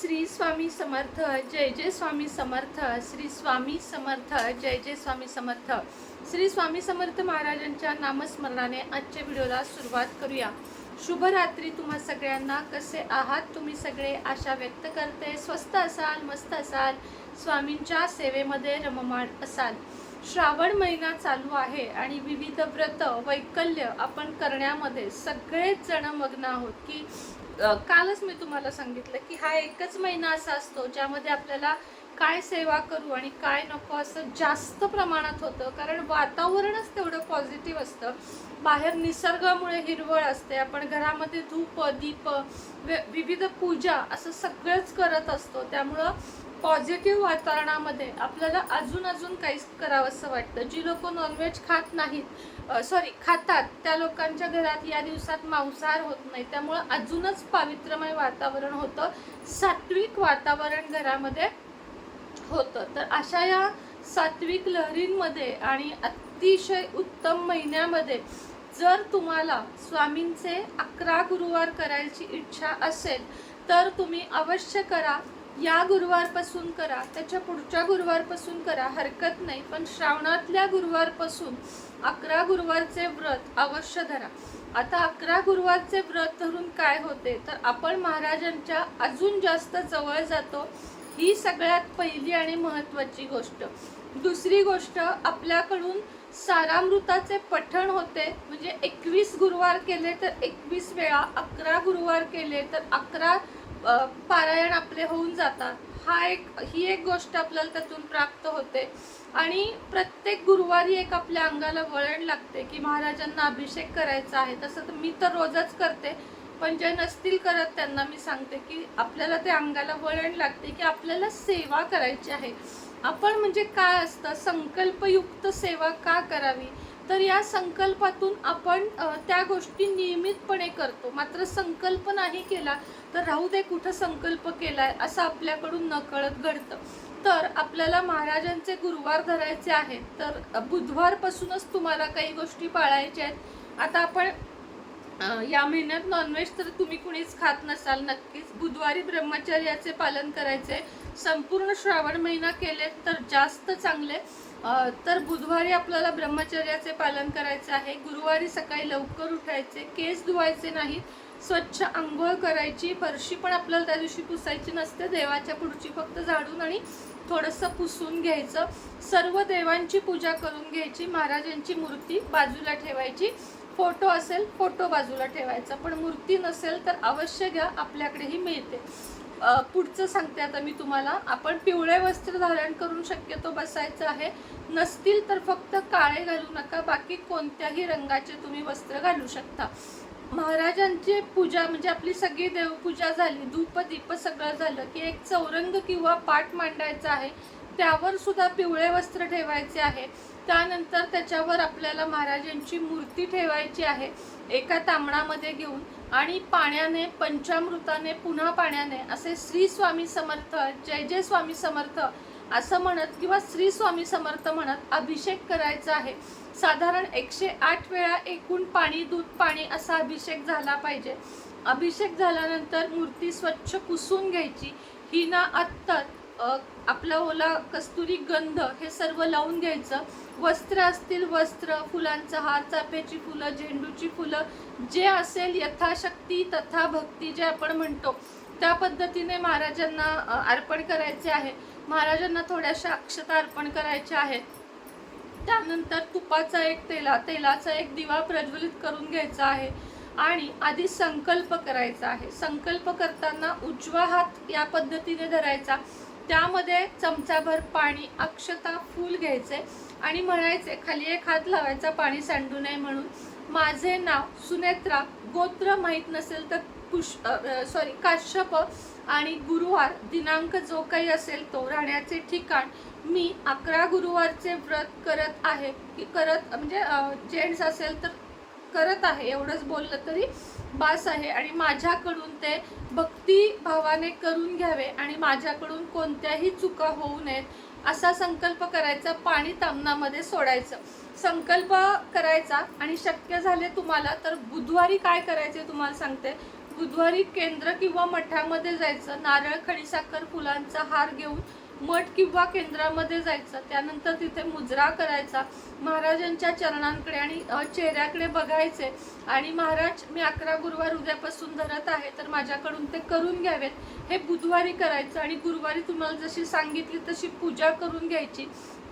श्री स्वामी समर्थ जय जय स्वामी समर्थ श्री स्वामी समर्थ जय जय स्वामी समर्थ. श्री स्वामी समर्थ महाराजांच्या नामस्मरणाने आजच्या व्हिडिओला सुरुवात करूया. शुभरात्री तुम्हा सगळ्यांना. कसे आहात तुम्ही सगळे? आशा व्यक्त करते. स्वस्त असाल मस्त असाल. स्वामींच्या सेवेमध्ये रममाण असाल. श्रावण महिना चालू आहे आणि विविध व्रत वैकल्य आपण करण्यामध्ये सगळेच जण मग्न आहोत की कालच मी तुम्हाला सांगितलं की हा एकच महिना असा असतो ज्यामध्ये आपल्याला काय सेवा करू आणि काय नको असं जास्त प्रमाणात होतं. कारण वातावरणच तेवढं पॉझिटिव्ह असतं. बाहेर निसर्गामुळे हिरवळ असते. आपण घरामध्ये धूप दीप विविध पूजा असं सगळंच करत असतो. त्यामुळं पॉझिटिव्ह वातावरणामध्ये आपल्याला अजून अजून काहीच करावंसं वाटतं. जी लोक नॉनव्हेज खात नाहीत सॉरी खातात त्या लोकांच्या घरात या दिवसात मांसाहार होत नाही. त्यामुळं अजूनच पावित्रमय वातावरण होतं. सात्विक वातावरण घरामध्ये होतं. तर अशा या सात्विक लहरींमध्ये आणि अतिशय उत्तम महिन्यामध्ये जर तुम्हाला स्वामींचे अकरा गुरुवार करायची इच्छा असेल तर तुम्ही अवश्य करा. या गुरुवारपासून करा त्याच्या पुढच्या गुरुवारपासून करा हरकत नाही. पण श्रावणातल्या गुरुवारपासून अकरा गुरुवारचे व्रत अवश्य धरा. आता अकरा गुरुवारचे व्रत धरून काय होते? तर आपण महाराजांच्या अजून जास्त जवळ जातो ही सगळ्यात पहिली आणि महत्त्वाची गोष्ट. दुसरी गोष्ट आपल्याकडून सारामृताचे पठण होते. म्हणजे एकवीस गुरुवार केले तर एकवीस वेळा अकरा गुरुवार केले तर अकरा पारायण आपले होऊन जातात. हा एक ही एक गोष्ट आपल्याला त्यातून प्राप्त होते. आणि प्रत्येक गुरुवारी एक आपल्या अंगाला वळण लागते की महाराजांना अभिषेक करायचा आहे. तसं तर मी तर रोजच करते पण जे नसतील करत त्यांना मी सांगते की आपल्याला ते अंगाला वळण लागते की आपल्याला सेवा करायची आहे. आपण म्हणजे काय असतं? संकल्पयुक्त सेवा का करावी? तर या संकल्पातून आपण त्या गोष्टी नियमितपणे करतो. मात्र संकल्प नाही केला तर राहू दे कुठं संकल्प केला आहे असं आपल्याकडून नकळत घडतं. तर आपल्याला महाराजांचे गुरुवार धरायचे आहेत तर बुधवारपासूनच तुम्हाला काही गोष्टी पाळायच्या आहेत. आता आपण या महिन्यात नॉनव्हेज तर तुम्ही कुणीच खात नसाल नक्कीच. बुधवारी ब्रह्मचर्याचे पालन करायचे. संपूर्ण श्रावण महिना केले तर जास्त चांगले. तर बुधवारी आपल्याला ब्रह्मचर्याचे पालन करायचे आहे. गुरुवारी सकाळी लवकर उठायचे. केस धुवायचे नाहीत स्वच्छ आंघोळ करायची. फरशी पण आपल्याला त्या दिवशी पुसायची नसते. देवाच्या पुढची फक्त झाडून आणि थोडंसं पुसून घ्यायचं. सर्व देवांची पूजा करून घ्यायची. महाराजांची मूर्ती बाजूला ठेवायची. फोटो असेल फोटो बाजूला ठेवायचा. पण मूर्ती नसेल तर अवश्य घ्या आपल्याकडेही मिळते. पुढचं सांगते आता मी तुम्हाला. आपण पिवळे वस्त्र धारण करून शक्यतो बसायचं आहे. नसतील तर फक्त काळे घालू नका बाकी कोणत्याही रंगाचे तुम्ही वस्त्र घालू शकता. महाराजांची पूजा म्हणजे आपली सगळी देवपूजा झाली धूप दीप सगळं झालं की एक चौरंग किंवा पाठ मांडायचा आहे. त्यावर सुद्धा पिवळे वस्त्र ठेवायचे आहे. त्यानंतर त्याच्यावर आपल्याला महाराजांची मूर्ती ठेवायची आहे. एका तांबडामध्ये घेऊन आणि पाण्याने पंचामृताने पुन्हा पाण्याने असे श्री स्वामी समर्थ जय जय स्वामी समर्थ असं म्हणत किंवा श्री स्वामी समर्थ म्हणत अभिषेक करायचा आहे. साधारण एकशे आठ वेळा एकूण पाणी दूध पाणी असा अभिषेक झाला पाहिजे. अभिषेक झाल्यानंतर मूर्ती स्वच्छ पुसून घ्यायची. हिना अत्तर आपला ओला कस्तुरी गंध हे सर्व लावून घ्यायचं. वस्त्र असतील वस्त्र फुलांचा हार चाफ्याची फुलं झेंडूची फुलं जे असेल यथाशक्ती तथा भक्ती जे आपण म्हणतो त्या पद्धतीने महाराजांना अर्पण करायचे आहे. महाराजांना थोड्याशा अक्षता अर्पण करायच्या आहेत. त्यानंतर तुपाचा एक तेला तेलाचा एक दिवा प्रज्वलित करून घ्यायचा आहे आणि आधी संकल्प करायचा आहे. संकल्प करताना उजवा हात या पद्धतीने धरायचा. त्यामध्ये चमचाभर पाणी अक्षता फूल घ्यायचे आणि म्हणायचे खाली एक हात लावायचा पाणी सांडू नये म्हणून. माझे नाव सुनेत्रा गोत्र माहीत नसेल तर पुष सॉरी काश्यप आणि गुरुवार दिनांक जो काही असेल तो राहण्याचे ठिकाण मी अकरा गुरुवारचे व्रत करत आहे. की करत म्हणजे जेंट्स असेल तर करत आहे एवढंच बोललं तरी बास आहे. आणि माझ्याकडून ते भक्ती भावाने करून घ्यावे आणि माझ्याकडून कोणत्याही चुका होऊ नयेत असा संकल्प करायचा पाणी तामणामध्ये सोडायचं. संकल्प करायचा आणि शक्य झाले तुम्हाला तर बुधवारी काय करायचे तुम्हाला सांगते. बुधवारी केंद्र किंवा मठामध्ये जायचं नारळ खडीसाखर फुलांचा हार घेऊन मठ किंवा केंद्रामध्ये जायचं त्यानंतर तिथे मुजरा करायचा. महाराजांच्या चरणांकडे आणि चेहऱ्याकडे बघायचे. आणि महाराज मी अकरा गुरुवार उद्यापासून धरत आहे तर माझ्याकडून ते करून घ्यावेत. हे बुधवारी करायचं आणि गुरुवारी तुम्हाला जशी सांगितली तशी पूजा करून घ्यायची.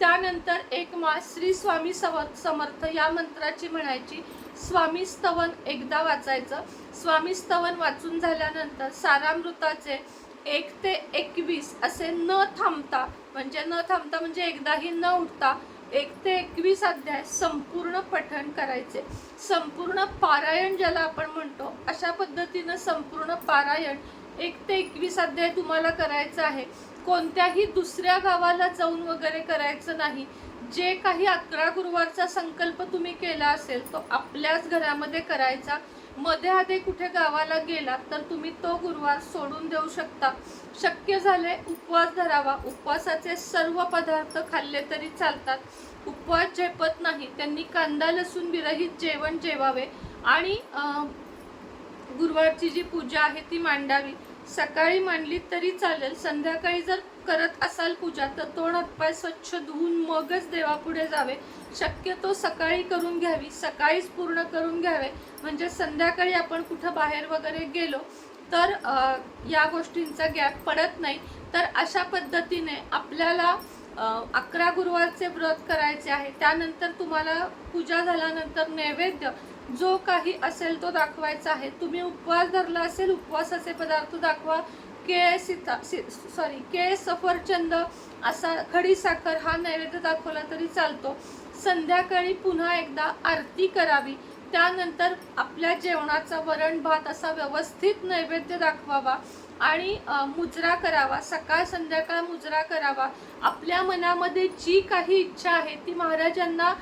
त्यानंतर एक मास श्री स्वामी सव- समर्थ या मंत्राची म्हणायची स्वामी स्तवन एकदा वाचायचं. स्वामी स्तवन वाचून झाल्यानंतर सारामृताचे एक ते एकवीस असे न थांबता म्हणजे न थांबता म्हणजे एकदाही न उठता एक ते एकवीस अध्याय संपूर्ण पठण करायचे. संपूर्ण पारायण ज्याला आपण म्हणतो अशा पद्धतीनं संपूर्ण पारायण एक ते एकवीस अध्याय तुम्हाला करायचं आहे. कोणत्याही दुसऱ्या गावाला जाऊन वगैरे करायचं नाही. जे काही अकरा गुरुवारचा संकल्प तुम्ही केला असेल तो आपल्याच घरामध्ये करायचा. मध्ये आधी कुठे गावाला गेला तर तुम्ही तो गुरुवार सोडून देऊ शकता. शक्य झाले उपवास धरावा. उपवासाचे सर्व पदार्थ खाल्ले तरी चालतात. उपवास झेपत नाही. त्यांनी कांदा लसूण विरहित जेवण जेवावे. आणि गुरुवारची जी पूजा आहे ती मांडावी. सकाळी मांडली तरी चालेल. संध्याकाळी जर करत असाल पूजा तर तोंड हातपाय स्वच्छ धुवून मगच देवापुढे जावे. शक्यतो सकाळी करून घ्यावी सकाळीच पूर्ण करून घ्यावे. म्हणजे संध्याकाळी आपण कुठं बाहेर वगैरे गेलो तर या गोष्टींचा गॅप पडत नाही. तर अशा पद्धतीने आपल्याला अकरा गुरुवारचे व्रत करायचे आहे. त्यानंतर तुम्हाला पूजा झाल्यानंतर नैवेद्य जो काही असेल तो दाखवायचा आहे. तुम्ही उपवास धरला असेल उपवासाचे पदार्थ दाखवा. केळ सीता सी सॉरी केळ सफरचंद असा खडी साखर हा नैवेद्य दाखवला तरी चालतो. संध्याकाळी पुन्हा एकदा आरती करावी. त्यानंतर आपल्या जेवणाचा वरण भात असा व्यवस्थित नैवेद्य दाखवावा आणि मुजरा करावा. सकाळ संध्याकाळ मुजरा करावा. आपल्या मनामध्ये जी काही इच्छा आहे ती महाराजांना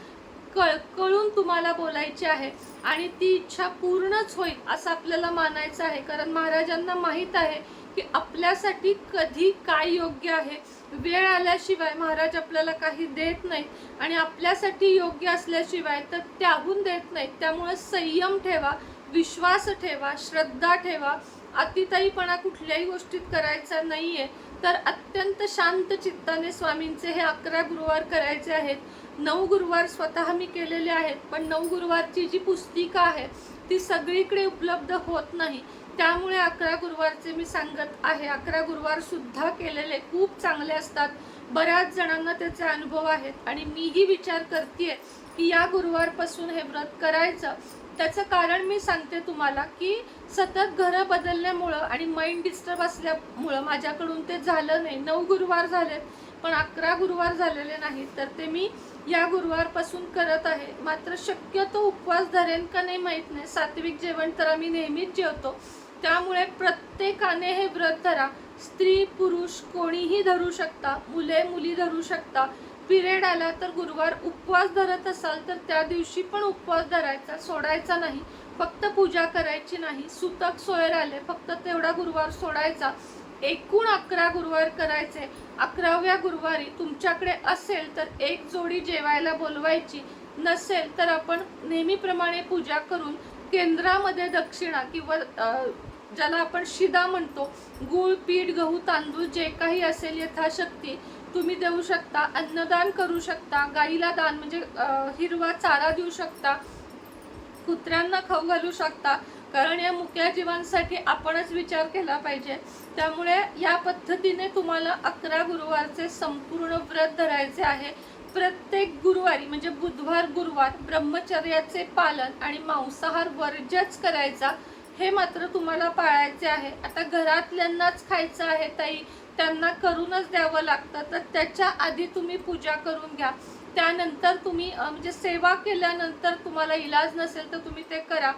कळकळून तुम्हाला बोलायची आहे आणि ती इच्छा पूर्णच होईल असं आपल्याला मानायचं आहे. कारण महाराजांना माहीत आहे की आपल्यासाठी कधी काय योग्य आहे? वेळ आल्याशिवाय महाराज आपल्याला काही देत नाही आणि आपल्यासाठी योग्य असल्याशिवाय तर त्याहून देत नाहीत. त्यामुळं संयम ठेवा विश्वास ठेवा श्रद्धा ठेवा. अतिताईपणा कुठल्याही गोष्टीत करायचा नाही आहे तर अत्यंत शांत चित्ताने स्वामींचे हे अकरा गुरुवार करायचे आहेत. नऊ गुरुवार स्वतः मी केलेले आहेत पण नऊ गुरुवारची जी पुस्तिका आहे ती सगळीकडे उपलब्ध होत नाही. त्यामुळे अकरा गुरुवारचे मी सांगत आहे अकरा गुरुवार सुद्धा केलेले खूप चांगले असतात. बऱ्याच जणांना त्याचे अनुभव आहेत आणि मीही विचार करते की या गुरुवारपासून हे व्रत करायचं. त्याचं कारण मी सांगते तुम्हाला की सतत घरं बदलल्यामुळं आणि माइंड डिस्टर्ब असल्यामुळं माझ्याकडून ते झालं नाही. नऊ गुरुवार झालेत पण अकरा गुरुवार झालेले नाहीत तर ते मी या गुरुवारपासून करत आहे. मात्र शक्यतो उपवास धरेन का नाही माहीत नाही. सात्विक जेवण तर आम्ही नेहमीच जेवतो. त्यामुळे प्रत्येकाने हे व्रत धरा स्त्री पुरुष कोणीही धरू शकता. मुले मुली धरू शकता. पिरियड आला तर गुरुवार उपवास धरत असाल तर त्या दिवशी पण उपवास धरायचा सोडायचा नाही. फक्त पूजा करायची नाही. सुतक सोयर आले फक्त तेवढा गुरुवार सोडायचा. एकूण अकरा गुरुवार करायचे. अकराव्या गुरुवारी तुमच्याकडे असेल तर एक जोडी जेवायला बोलवायची. नसेल तर आपण नेहमीप्रमाणे पूजा करून केंद्रामध्ये दक्षिणा किंवा ज्याला आपण शिदा म्हणतो गूळ पीठ गहू तांदूळ जे काही असेल यथाशक्ती तुम्ही देऊ शकता अन्नदान करू शकता गाईला दान म्हणजे हिरवा चारा देऊ शकता कुत्र्यांना खाऊ घालू शकता. कारण या मुक्या जीवांसाठी आपणच विचार केला पाहिजे. त्यामुळे या पद्धतीने तुम्हाला अकरा गुरुवारचे संपूर्ण व्रत धरायचे आहे. प्रत्येक गुरुवारी म्हणजे बुधवार गुरुवार ब्रह्मचर्याचे पालन आणि मांसाहार वर्जच करायचा. हे मात्र तुम्हाला पाळायचे आहे. आता घरातल्यांनाच खायचं आहे ताई. त्यांना करूनच द्यावं लागतं. तर त्याच्या आधी तुम्ही पूजा करून घ्या. त्यानंतर तुम्ही म्हणजे सेवा केल्यानंतर तुम्हाला इलाज नसेल तर तुम्ही ते करा.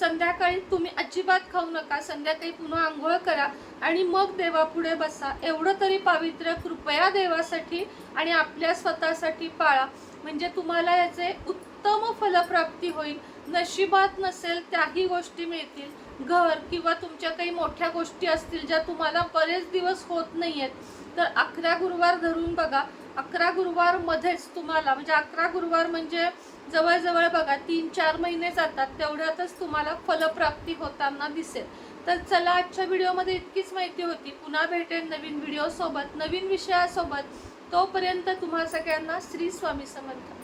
संध्याकाळी तुम्ही अजिबात खाऊ नका. संध्याकाळी पुन्हा आंघोळ करा आणि मग देवापुढे बसा. एवढं तरी पावित्र्य कृपया देवासाठी आणि आपल्या स्वतःसाठी पाळा. म्हणजे तुम्हाला याचे उत्तम फलप्राप्ती होईल. नशिबात नसेल त्याही गोष्टी मिळतील. घर किंवा तुमच्या काही मोठ्या गोष्टी असतील ज्या तुम्हाला बरेच दिवस होत नाही आहेत तर अकरा गुरुवार धरून बघा. अकरा गुरुवारमध्येच तुम्हाला म्हणजे अकरा गुरुवार म्हणजे जवळजवळ बघा तीन चार महिने जातात तेवढ्यातच तुम्हाला फलप्राप्ती होताना दिसेल. तर चला आजच्या व्हिडिओमध्ये इतकीच माहिती होती. पुन्हा भेटेन नवीन व्हिडिओसोबत नवीन विषयासोबत. तोपर्यंत तुम्हा सगळ्यांना श्री स्वामी समर्थ.